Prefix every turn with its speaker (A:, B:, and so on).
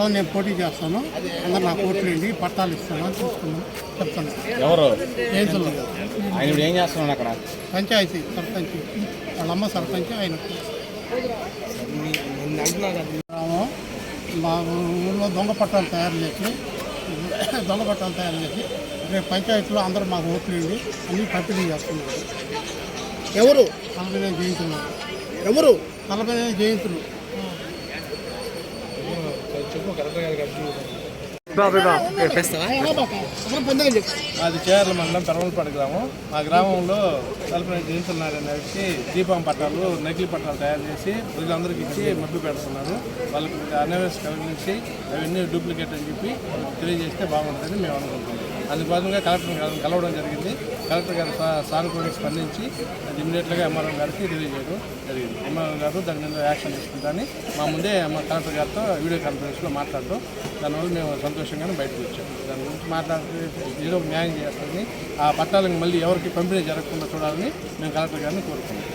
A: తర్వాత నేను పోటీ చేస్తాను. అందరు నాకు ఓట్లు వేయండి పట్టాలు ఇస్తాను అని చూసుకున్నాను. చెప్తాను.
B: ఎవరు?
A: ఏంతులు
B: ఆయన ఇప్పుడు ఏం చేస్తున్నాడు అక్కడ?
A: పంచాయతీ సర్పంచ్. వాళ్ళ అమ్మ సర్పంచ్ ఆయన. మా ఊళ్ళో దొంగ పట్టాలు తయారు చేసి దొంగ పట్టాలు తయారు చేసి రేపు పంచాయతీలో అందరూ మాకు ఓట్లు వేయండి. అన్నీ పంపిణీ చేస్తున్నారు.
C: ఎవరు?
A: నలభై జయంతులు.
C: ఎవరు?
A: నలభై జయంతులు.
D: అది చేర్ల మండలం పెరవలపాడు గ్రామం. ఆ గ్రామంలో తలపతి జయంతున్నారని వ్యక్తి దీపం పట్టాలు నకిలీ పట్టాలు తయారు చేసి ప్రజలందరికీ ఇచ్చి మభ్య పెడుతున్నారు. వాళ్ళకి అవేర్నెస్ కలిగించి అవన్నీ డూప్లికేట్ అని చెప్పి తెలియజేస్తే బాగుంటుందని మేము అనుకుంటున్నాం. అందుకు భాగంగా కలెక్టర్ గారిని కలవడం జరిగింది. కలెక్టర్ గారు సానుకూలంగా స్పందించి అది ఇమీడియట్గా ఎంఆర్ఓ గారికి తెలియజేయడం జరిగింది. ఎంఆర్ఓ గారు దాని మీద యాక్షన్ తీసుకుంటారని మా ముందే మా కలెక్టర్ గారితో వీడియో కాన్ఫరెన్స్లో మాట్లాడడం దానివల్ల మేము సంతోషంగానే బయటకు వచ్చాము దాని గురించి మాట్లాడితే ఏదో న్యాయం చేస్తారని ఆ పట్టాలను మళ్ళీ ఎవరికి పంపిణీ జరగకుండా చూడాలని మేము కలెక్టర్ గారిని కోరుకున్నాం.